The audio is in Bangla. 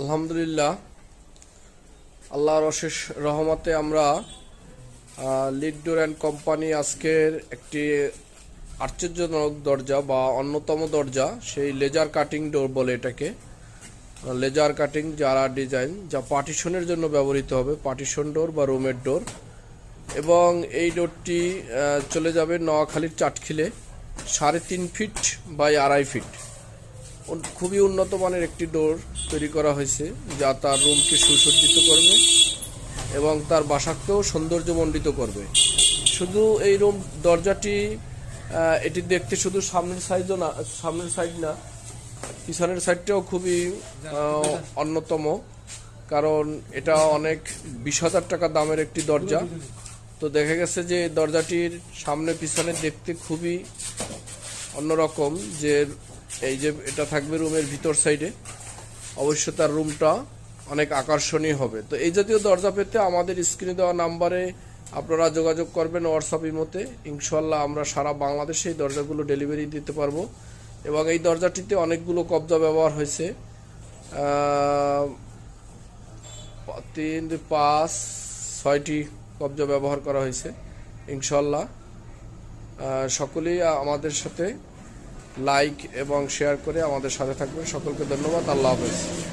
আলহামদুলিল্লাহ, আল্লাহর অশেষ রহমতে আমরা লিডডোর অ্যান্ড কোম্পানি আজকের একটি আশ্চর্যজনক দরজা বা অন্যতম দরজা, সেই লেজার কাটিং ডোর বলে এটাকে। লেজার কাটিং যারা ডিজাইন যা পার্টিশনের জন্য ব্যবহৃত হবে পার্টিশন ডোর বা রুমের ডোর এবং এই ডোরটি চলে যাবে নোয়াখালীর চাটখিলে, সাড়ে তিন ফিট বাই আড়াই ফিট খুবই উন্নত মানের একটি ডোর তৈরি করা হয়েছে, যা তার রুমকে সুসজ্জিত করবে এবং তার বাসাকেও সৌন্দর্যমণ্ডিত করবে। শুধু এই রুম দরজাটি এটি দেখতে শুধু সামনের সাইজও না, সামনের সাইড না, পিছনের সাইডটাও খুবই অন্যতম, কারণ এটা অনেক বিশ হাজার টাকা দামের একটি দরজা। তো দেখা গেছে যে দরজাটির সামনে পিছনে দেখতে খুবই অন্যরকম, যে এই যে এটা থাকবে রুমের ভিতর সাইডে। অবশ্য তার রুমটা অনেক আকর্ষণীয় হবে। তো এই জাতীয় দরজা পেতে আমাদের স্ক্রিনে দেওয়া নাম্বারে আপনারা যোগাযোগ করবেন হোয়াটসঅ্যাপ ইমোতে। ইনশাল্লাহ আমরা সারা বাংলাদেশে এই দরজাগুলো ডেলিভারি দিতে পারব। এবং এই দরজাটিতে অনেকগুলো কবজা ব্যবহার হয়েছে। তিন, পাঁচ, ছয়টি কবজা ব্যবহার করা হয়েছে ইনশাল্লাহ সকলেই আমাদের সাথে লাইক এবং শেয়ার করে আমাদের সাথে থাকবেন। সকলকে ধন্যবাদ। আল্লাহ হাফেজ।